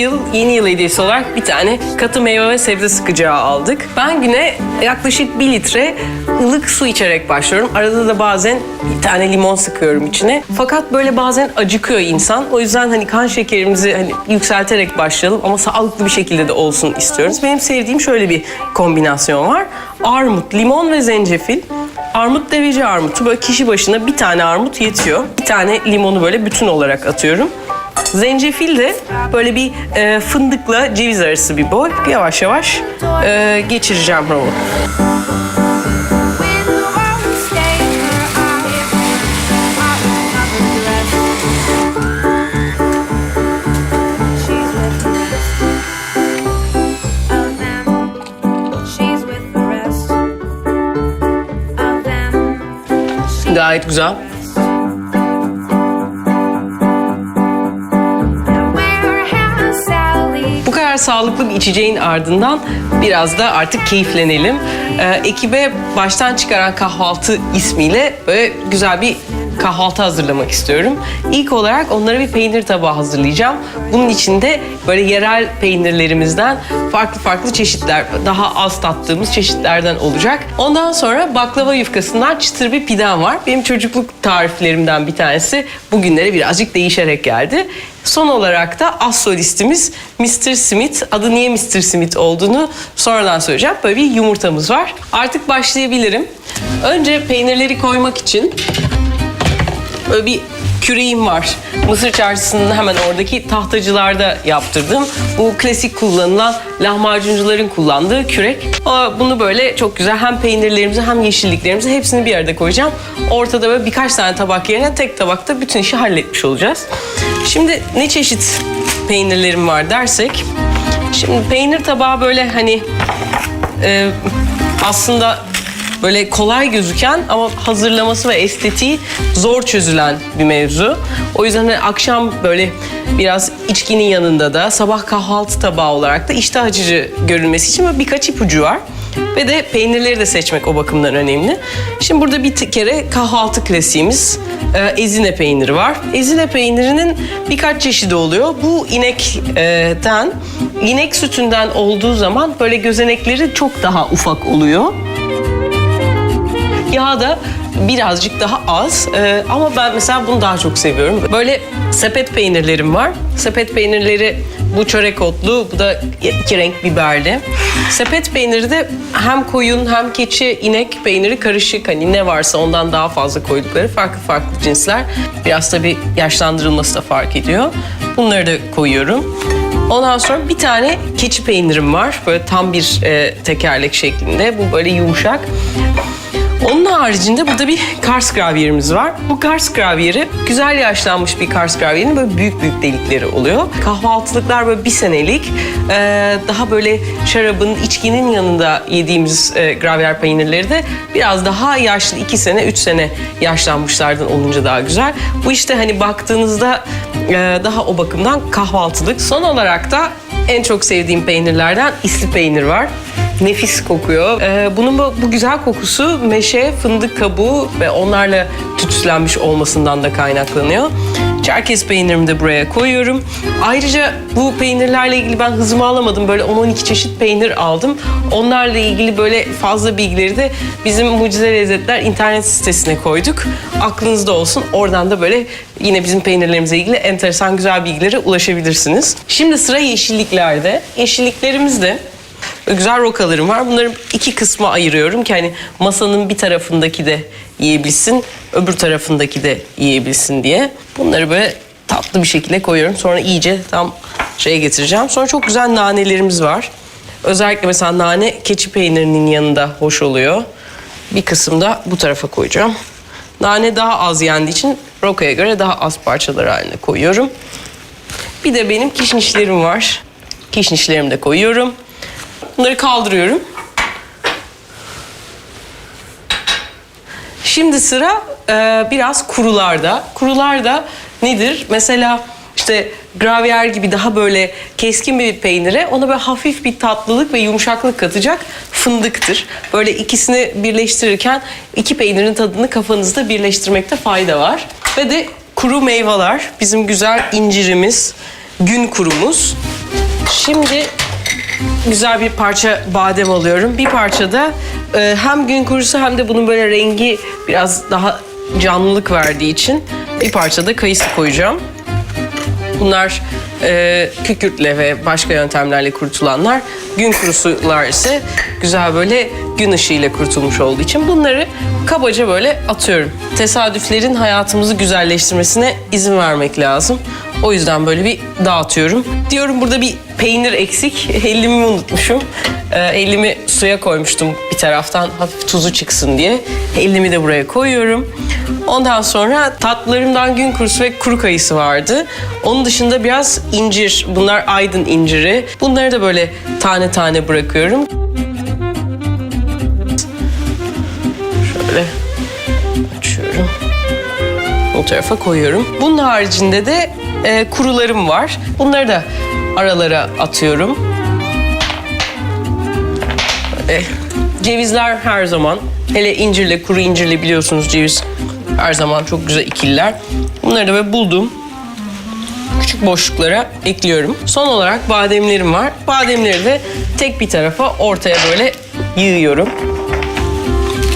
yıl yeni yıl hediyesi olarak bir tane katı meyve ve sebze sıkacağı aldık. Ben güne yaklaşık bir litre ılık su içerek başlıyorum. Arada da bazen bir tane limon sıkıyorum içine. Fakat böyle bazen acıkıyor insan. O yüzden hani kan şekerimizi hani yükselterek başlayalım ama sağlıklı bir şekilde de olsun istiyoruz. Benim sevdiğim şöyle bir kombinasyon var. Armut, limon ve zencefil. Armut deveci armutu. Böyle kişi başına bir tane armut yetiyor. Bir tane limonu böyle bütün olarak atıyorum. Zencefil de böyle bir e, fındıkla ceviz arası bir boy. Yavaş yavaş e, geçireceğim bunu. With the sağlıklı bir içeceğin ardından biraz da artık keyiflenelim. Ee, ekibe baştan çıkaran kahvaltı ismiyle böyle güzel bir kahvaltı hazırlamak istiyorum. İlk olarak onlara bir peynir tabağı hazırlayacağım. Bunun içinde böyle yerel peynirlerimizden farklı farklı çeşitler, daha az tattığımız çeşitlerden olacak. Ondan sonra baklava yufkasından çıtır bir pidem var. Benim çocukluk tariflerimden bir tanesi bugünlere birazcık değişerek geldi. Son olarak da az solistimiz Mr. Smith. Adı niye Mr. Smith olduğunu sonradan söyleyeceğim. Böyle bir yumurtamız var. Artık başlayabilirim. Önce peynirleri koymak için böyle bir küreğim var. Mısır çarşısının hemen oradaki tahtacılarda yaptırdım. Bu klasik kullanılan lahmacuncuların kullandığı kürek. Bunu böyle çok güzel hem peynirlerimizi hem yeşilliklerimizi hepsini bir arada koyacağım. Ortada böyle birkaç tane tabak yerine tek tabakta bütün işi halletmiş olacağız. Şimdi ne çeşit peynirlerim var dersek. Şimdi peynir tabağı böyle hani e, aslında böyle kolay gözüken ama hazırlaması ve estetiği zor çözülen bir mevzu. O yüzden hani akşam böyle biraz içkinin yanında da sabah kahvaltı tabağı olarak da iştah açıcı görülmesi için böyle birkaç ipucu var. Ve de peynirleri de seçmek o bakımdan önemli. Şimdi burada bir kere kahvaltı klasiğimiz e, ezine peyniri var. Ezine peynirinin birkaç çeşidi oluyor. Bu inekten, inek sütünden olduğu zaman böyle gözenekleri çok daha ufak oluyor. Yağ da birazcık daha az Ee, ama ben mesela bunu daha çok seviyorum. Böyle sepet peynirlerim var. Sepet peynirleri bu çörek otlu, bu da iki renk biberli. Sepet peyniri de hem koyun hem keçi, inek peyniri karışık. Hani ne varsa ondan daha fazla koydukları farklı farklı cinsler. Biraz tabii yaşlandırılması da fark ediyor. Bunları da koyuyorum. Ondan sonra bir tane keçi peynirim var. Böyle tam bir e, tekerlek şeklinde. Bu böyle yumuşak. Onun haricinde burada bir Kars gravyerimiz var. Bu Kars gravyeri güzel yaşlanmış bir Kars gravyerin böyle büyük büyük delikleri oluyor. Kahvaltılıklar böyle bir senelik. Ee, daha böyle şarabın, içkinin yanında yediğimiz e, gravyer peynirleri de biraz daha yaşlı, iki sene, üç sene yaşlanmışlardan olunca daha güzel. Bu işte hani baktığınızda e, daha o bakımdan kahvaltılık. Son olarak da en çok sevdiğim peynirlerden isli peynir var. Nefis kokuyor. Ee, bunun bu, bu güzel kokusu meşe, fındık kabuğu ve onlarla tütsülenmiş olmasından da kaynaklanıyor. Çerkez peynirimi de buraya koyuyorum. Ayrıca bu peynirlerle ilgili ben hızımı alamadım. Böyle 10-12 çeşit peynir aldım. Onlarla ilgili böyle fazla bilgileri de bizim Mucize Lezzetler internet sitesine koyduk. Aklınızda olsun. Oradan da böyle yine bizim peynirlerimizle ilgili enteresan güzel bilgilere ulaşabilirsiniz. Şimdi sıra yeşilliklerde. Yeşilliklerimizde Böyle güzel rokalarım var. Bunları iki kısma ayırıyorum ki hani masanın bir tarafındaki de yiyebilsin, öbür tarafındaki de yiyebilsin diye. Bunları böyle tatlı bir şekilde koyuyorum. Sonra iyice tam şeye getireceğim. Sonra çok güzel nanelerimiz var. Özellikle mesela nane keçi peynirinin yanında hoş oluyor. Bir kısım da bu tarafa koyacağım. Nane daha az yendiği için rokaya göre daha az parçalar haline koyuyorum. Bir de benim kişnişlerim var. Kişnişlerimi de koyuyorum. Bunları kaldırıyorum. Şimdi sıra e, biraz kurularda. Kurularda nedir? Mesela işte gravyer gibi daha böyle keskin bir peynire ona böyle hafif bir tatlılık ve yumuşaklık katacak fındıktır. Böyle ikisini birleştirirken iki peynirin tadını kafanızda birleştirmekte fayda var. Ve de kuru meyveler. Bizim güzel incirimiz, gün kurumuz. Şimdi güzel bir parça badem alıyorum. Bir parça da e, hem gün kurusu hem de bunun böyle rengi biraz daha canlılık verdiği için bir parça da kayısı koyacağım. Bunlar e, kükürtle ve başka yöntemlerle kurutulanlar. Gün kurusular ise güzel böyle gün ışığıyla kurutulmuş olduğu için bunları kabaca böyle atıyorum. Tesadüflerin hayatımızı güzelleştirmesine izin vermek lazım. O yüzden böyle bir dağıtıyorum. Diyorum burada bir peynir eksik. Ellimi unutmuşum. E, ellimi suya koymuştum bir taraftan hafif tuzu çıksın diye. Ellimi de buraya koyuyorum. Ondan sonra tatlılarımdan gün kurusu ve kuru kayısı vardı. Onun dışında biraz incir. Bunlar aydın inciri. Bunları da böyle tane tane bırakıyorum. Şöyle açıyorum. O tarafa koyuyorum. Bunun haricinde de e, kurularım var. Bunları da aralara atıyorum. Böyle cevizler her zaman. Hele incirle, kuru incirle biliyorsunuz ceviz her zaman çok güzel ikililer. Bunları da böyle buldum. Küçük boşluklara ekliyorum. Son olarak bademlerim var. Bademleri de tek bir tarafa ortaya böyle yığıyorum.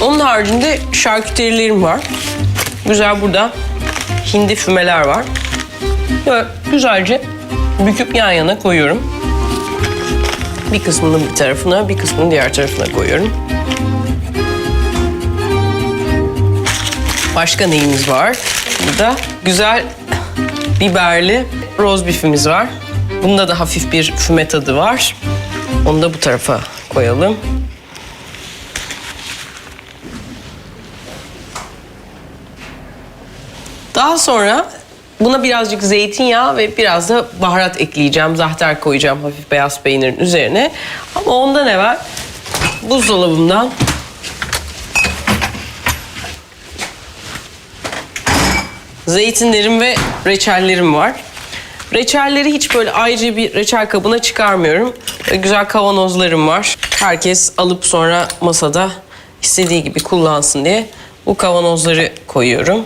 Onun haricinde şarküterilerim var. Güzel burada hindi fümeler var. Böyle güzelce büküp yan yana koyuyorum. Bir kısmını bir tarafına, bir kısmını diğer tarafına koyuyorum. Başka neyimiz var? Burada güzel biberli roz bifimiz var. Bunda da hafif bir füme tadı var. Onu da bu tarafa koyalım. Daha sonra buna birazcık zeytinyağı ve biraz da baharat ekleyeceğim. Zahter koyacağım hafif beyaz peynirin üzerine. Ama ondan evvel buzdolabımdan zeytinlerim ve reçellerim var. Reçelleri hiç böyle ayrıca bir reçel kabına çıkarmıyorum. Böyle güzel kavanozlarım var. Herkes alıp sonra masada istediği gibi kullansın diye bu kavanozları koyuyorum.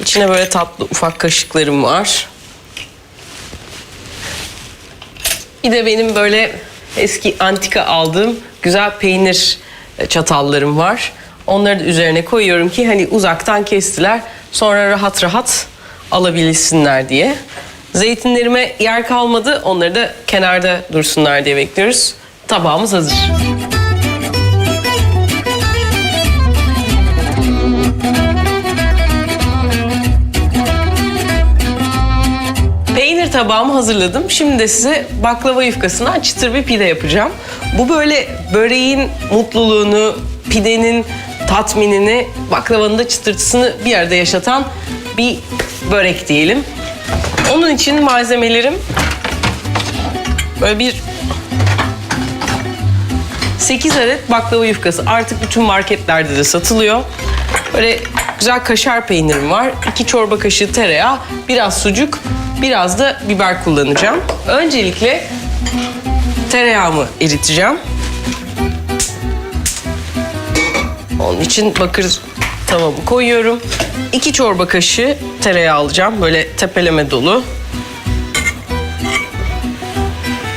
İçine böyle tatlı ufak kaşıklarım var. Bir de benim böyle eski antika aldığım güzel peynir çatallarım var. Onları da üzerine koyuyorum ki hani uzaktan kestiler. Sonra rahat rahat alabilsinler diye. Zeytinlerime yer kalmadı. Onları da kenarda dursunlar diye bekliyoruz. Tabağımız hazır. Peynir tabağımı hazırladım. Şimdi de size baklava yufkasından çıtır bir pide yapacağım. Bu böyle böreğin mutluluğunu, pidenin tatminini, baklavanın da çıtırtısını bir arada yaşatan bir börek diyelim. Onun için malzemelerim böyle bir 8 adet baklava yufkası. Artık bütün marketlerde de satılıyor. Böyle güzel kaşar peynirim var. 2 çorba kaşığı tereyağı, biraz sucuk, biraz da biber kullanacağım. Öncelikle tereyağımı eriteceğim. Onun için bakır tavamı koyuyorum. 2 çorba kaşığı tereyağı alacağım. Böyle tepeleme dolu.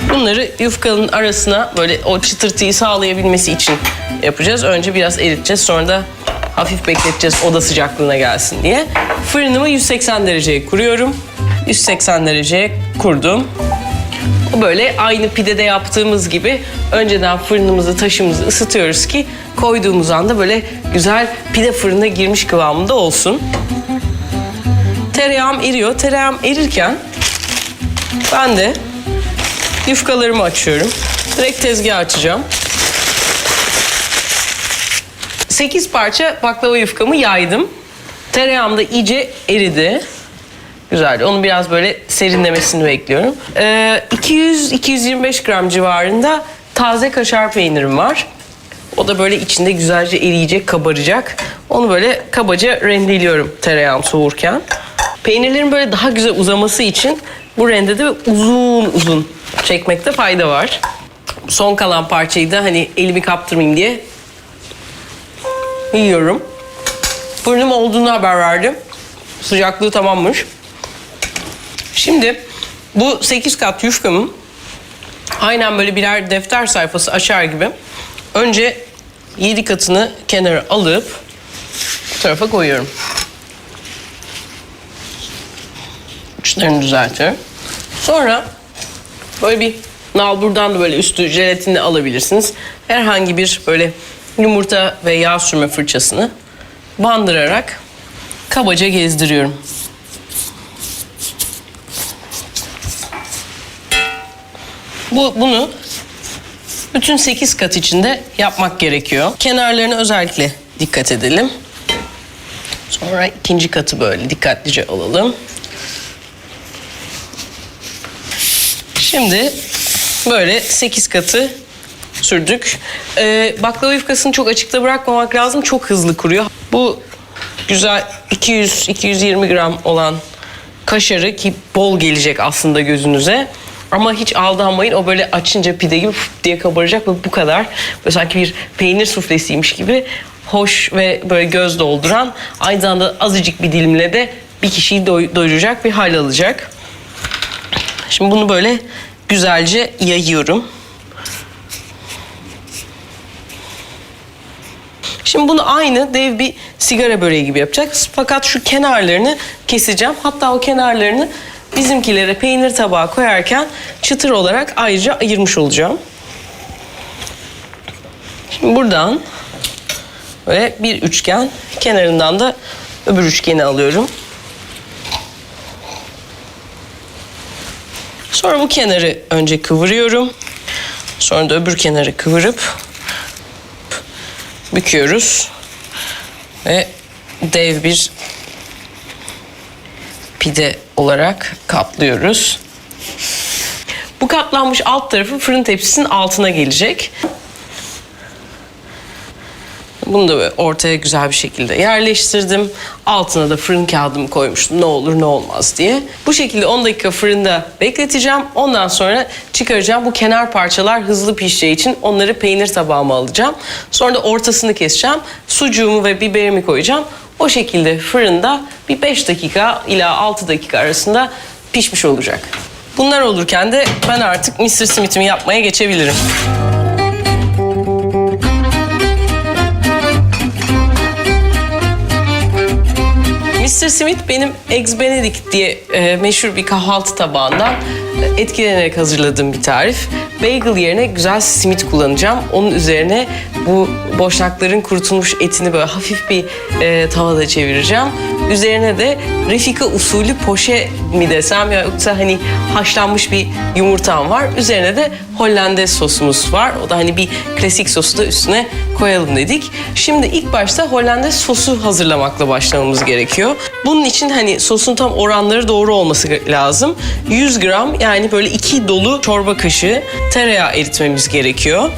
Bunları yufkanın arasına böyle o çıtırtıyı sağlayabilmesi için yapacağız. Önce biraz eriteceğiz. Sonra da hafif bekleteceğiz oda sıcaklığına gelsin diye. Fırınımı 180 dereceye kuruyorum. 180 dereceye kurdum. O böyle aynı pidede yaptığımız gibi önceden fırınımızı, taşımızı ısıtıyoruz ki koyduğumuz anda böyle güzel pide fırına girmiş kıvamında olsun. Tereyağım eriyor. Tereyağım erirken ben de yufkalarımı açıyorum. Direkt tezgah açacağım. 8 parça baklava yufkamı yaydım. Tereyağım da iyice eridi. Güzel. Onu biraz böyle serinlemesini bekliyorum. Ee, 200-225 gram civarında taze kaşar peynirim var. O da böyle içinde güzelce eriyecek, kabaracak. Onu böyle kabaca rendeliyorum tereyağım soğurken. Peynirlerin böyle daha güzel uzaması için bu rendede uzun uzun çekmekte fayda var. Son kalan parçayı da hani elimi kaptırmayayım diye yiyorum. Fırınım olduğunu haber verdim. Sıcaklığı tamammış. Şimdi Bu 8 kat yufkamın aynen böyle birer defter sayfası açar gibi önce 7 katını kenara alıp bu tarafa koyuyorum. Uçlarını düzeltiyorum. Sonra böyle bir nalburdan da böyle üstü jelatinini alabilirsiniz. Herhangi bir böyle yumurta ve yağ sürme fırçasını bandırarak kabaca gezdiriyorum. Bu bunu bütün 8 kat içinde yapmak gerekiyor. Kenarlarına özellikle dikkat edelim. Sonra ikinci katı böyle dikkatlice alalım. Şimdi böyle 8 katı sürdük. Ee, baklava yufkasını çok açıkta bırakmamak lazım. Çok hızlı kuruyor. Bu güzel 200-220 gram olan kaşarı ki bol gelecek aslında gözünüze. Ama hiç aldanmayın. O böyle açınca pide gibi diye kabaracak ve bu kadar. Böyle sanki bir peynir suflesiymiş gibi hoş ve böyle göz dolduran aynı zamanda azıcık bir dilimle de bir kişiyi doy- doyuracak bir hal alacak. Şimdi bunu böyle güzelce yayıyorum. Şimdi bunu aynı dev bir sigara böreği gibi yapacağız. Fakat şu kenarlarını keseceğim. Hatta o kenarlarını bizimkilere peynir tabağı koyarken çıtır olarak ayrıca ayırmış olacağım. Şimdi buradan böyle bir üçgen kenarından da öbür üçgeni alıyorum. Sonra bu kenarı önce kıvırıyorum. Sonra da öbür kenarı kıvırıp büküyoruz. Ve dev bir pide olarak katlıyoruz. Bu katlanmış alt tarafı fırın tepsisinin altına gelecek. Bunu da ortaya güzel bir şekilde yerleştirdim. Altına da fırın kağıdımı koymuştum ne olur ne olmaz diye. Bu şekilde 10 dakika fırında bekleteceğim. Ondan sonra çıkaracağım. Bu kenar parçalar hızlı pişeceği için onları peynir tabağıma alacağım. Sonra da ortasını keseceğim. Sucuğumu ve biberimi koyacağım. O şekilde fırında bir 5 dakika ila 6 dakika arasında pişmiş olacak. Bunlar olurken de ben artık Mr. Smith'imi yapmaya geçebilirim. Mr. Smith benim Eggs Benedict diye e, meşhur bir kahvaltı tabağından e, etkilenerek hazırladığım bir tarif. Bagel yerine güzel simit kullanacağım. Onun üzerine bu boşnakların kurutulmuş etini böyle hafif bir e, tavada çevireceğim. Üzerine de Refika usulü poşe mi desem ya yoksa hani haşlanmış bir yumurtam var. Üzerine de Hollandaise sosumuz var. O da hani bir klasik sosu da üstüne koyalım dedik. Şimdi ilk başta Hollandaise sosu hazırlamakla başlamamız gerekiyor. Bunun için hani sosun tam oranları doğru olması lazım. 100 gram yani böyle iki dolu çorba kaşığı tereyağı eritmemiz gerekiyor.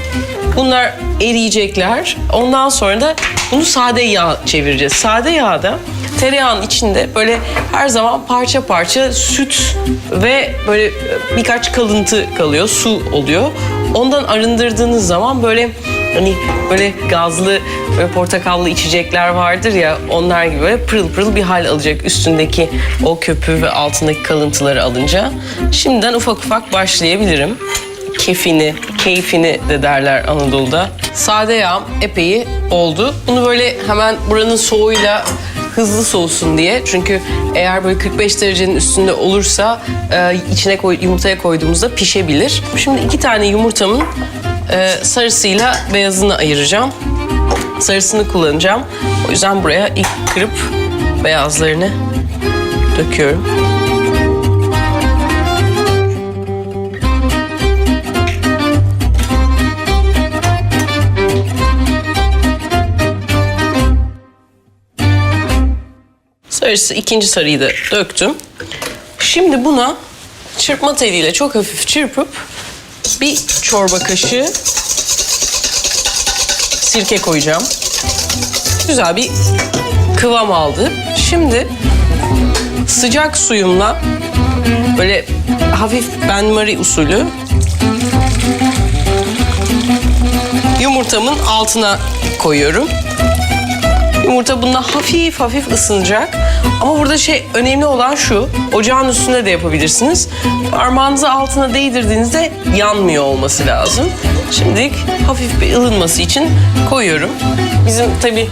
Bunlar eriyecekler. Ondan sonra da bunu sade yağ çevireceğiz. Sade yağda tereyağının içinde böyle her zaman parça parça süt ve böyle birkaç kalıntı kalıyor, su oluyor. Ondan arındırdığınız zaman böyle hani böyle gazlı böyle portakallı içecekler vardır ya onlar gibi böyle pırıl pırıl bir hal alacak üstündeki o köpüğü ve altındaki kalıntıları alınca. Şimdiden ufak ufak başlayabilirim kefini, keyfini de derler Anadolu'da. Sade yağım epey oldu. Bunu böyle hemen buranın soğuğuyla hızlı soğusun diye. Çünkü eğer böyle 45 derecenin üstünde olursa e, içine koy, yumurtaya koyduğumuzda pişebilir. Şimdi iki tane yumurtamın e, sarısıyla beyazını ayıracağım. Sarısını kullanacağım. O yüzden buraya ilk kırıp beyazlarını döküyorum. Sarısı ikinci sarıyı da döktüm. Şimdi buna çırpma teliyle çok hafif çırpıp bir çorba kaşığı sirke koyacağım. Güzel bir kıvam aldı. Şimdi sıcak suyumla böyle hafif benmari usulü yumurtamın altına koyuyorum. Yumurta bununla hafif hafif ısınacak. Ama burada şey önemli olan şu. Ocağın üstünde de yapabilirsiniz. Parmağınızı altına değdirdiğinizde yanmıyor olması lazım. Şimdilik hafif bir ılınması için koyuyorum. Bizim tabii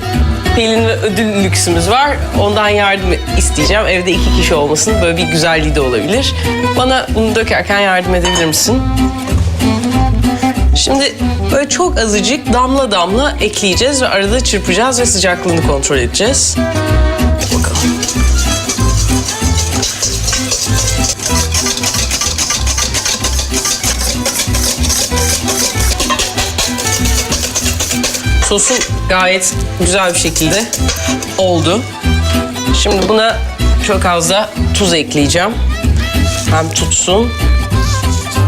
Pelin ve ödül lüksümüz var. Ondan yardım isteyeceğim. Evde iki kişi olmasın. Böyle bir güzelliği de olabilir. Bana bunu dökerken yardım edebilir misin? Şimdi böyle çok azıcık damla damla ekleyeceğiz ve arada çırpacağız ve sıcaklığını kontrol edeceğiz. Sosum gayet güzel bir şekilde oldu. Şimdi buna çok az da tuz ekleyeceğim. Hem tutsun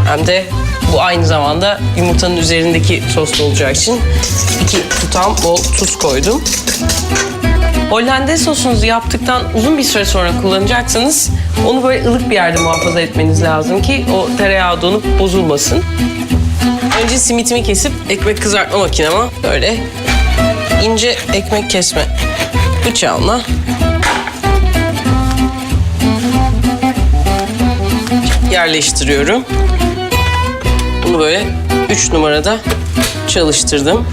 hem de bu aynı zamanda yumurtanın üzerindeki sos da olacağı için iki tutam bol tuz koydum. Hollandaise sosunuzu yaptıktan uzun bir süre sonra kullanacaksanız onu böyle ılık bir yerde muhafaza etmeniz lazım ki o tereyağı donup bozulmasın. Önce simitimi kesip ekmek kızartma makinama böyle ince ekmek kesme bıçağımla yerleştiriyorum. Bunu böyle 3 numarada çalıştırdım.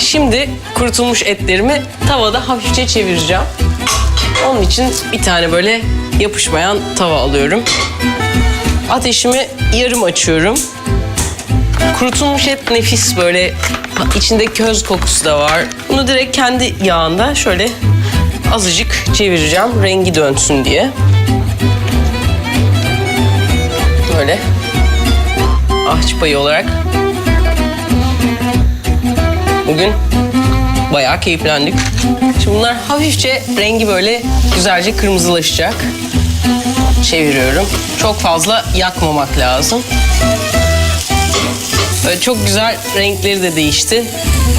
Şimdi kurutulmuş etlerimi tavada hafifçe çevireceğim. Onun için bir tane böyle yapışmayan tava alıyorum. Ateşimi yarım açıyorum. Kurutulmuş et nefis böyle içinde köz kokusu da var. Bunu direkt kendi yağında şöyle azıcık çevireceğim rengi dönsün diye. Böyle ahçı payı olarak bugün bayağı keyiflendik. Şimdi bunlar hafifçe rengi böyle güzelce kırmızılaşacak. Çeviriyorum. Çok fazla yakmamak lazım. Böyle çok güzel renkleri de değişti.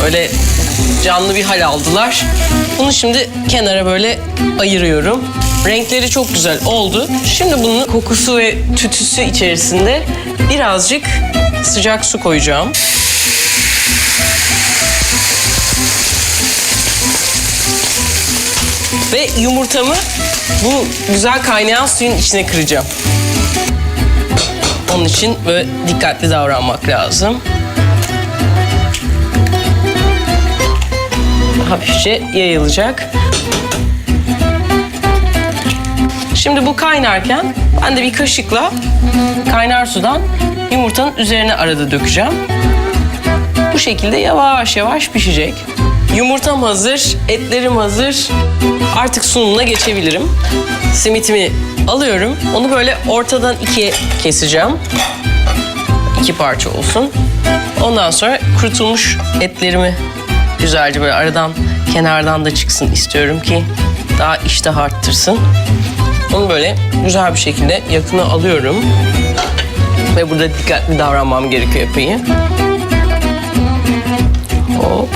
Öyle canlı bir hal aldılar. Bunu şimdi kenara böyle ayırıyorum. Renkleri çok güzel oldu. Şimdi bunun kokusu ve tütüsü içerisinde birazcık sıcak su koyacağım. Ve yumurtamı bu güzel kaynayan suyun içine kıracağım. Onun için böyle dikkatli davranmak lazım. Hafifçe yayılacak. Şimdi bu kaynarken ben de bir kaşıkla kaynar sudan yumurtanın üzerine arada dökeceğim. Bu şekilde yavaş yavaş pişecek. Yumurtam hazır, etlerim hazır. Artık sunumuna geçebilirim. Simitimi alıyorum. Onu böyle ortadan ikiye keseceğim. İki parça olsun. Ondan sonra kurutulmuş etlerimi güzelce böyle aradan kenardan da çıksın istiyorum ki daha iştah arttırsın. Onu böyle güzel bir şekilde yakına alıyorum. Ve burada dikkatli davranmam gerekiyor epey. Hop.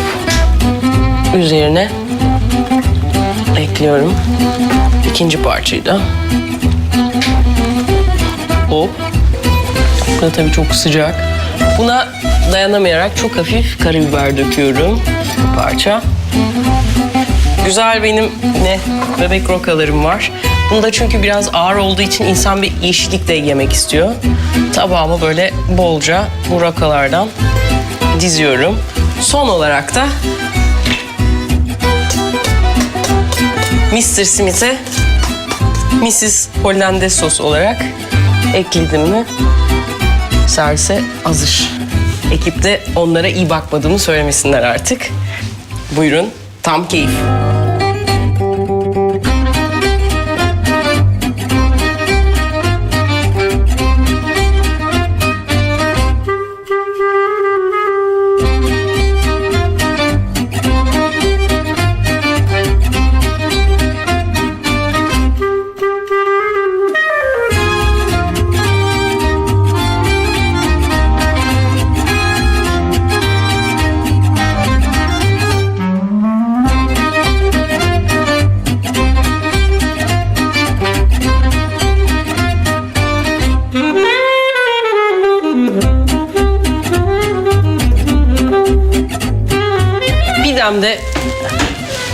Üzerine ekliyorum. İkinci parçayı da. Hop. Bu da tabii çok sıcak. Buna dayanamayarak çok hafif karabiber döküyorum. Bu parça. Güzel benim ne bebek rokalarım var. Bunda çünkü biraz ağır olduğu için insan bir yeşillik de yemek istiyor. Tabağıma böyle bolca bu rokalardan diziyorum. Son olarak da Mr. Smith'e Mrs. Hollandaise sos olarak ekledim mi servise hazır. Ekipte onlara iyi bakmadığımı söylemesinler artık. Buyurun tam keyif.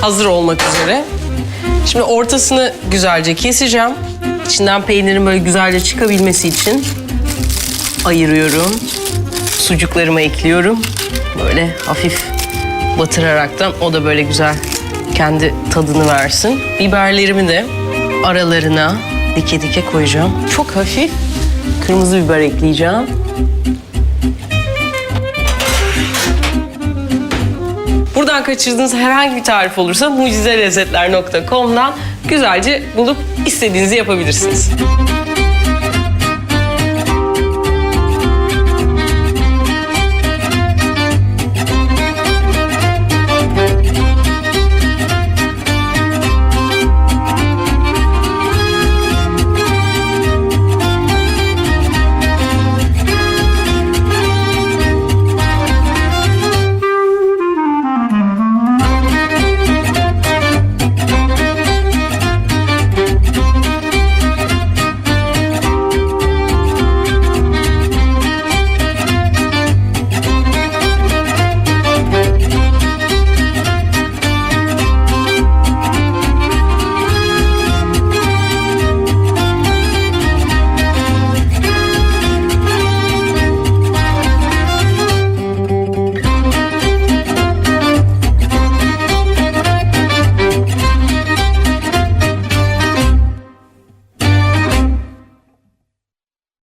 Hazır olmak üzere. Şimdi ortasını güzelce keseceğim. İçinden peynirin böyle güzelce çıkabilmesi için ayırıyorum. Sucuklarımı ekliyorum. Böyle hafif batıraraktan o da böyle güzel kendi tadını versin. Biberlerimi de aralarına dike dike koyacağım. Çok hafif kırmızı biber ekleyeceğim. Buradan kaçırdığınız herhangi bir tarif olursa mucizelezzetler.com'dan güzelce bulup istediğinizi yapabilirsiniz.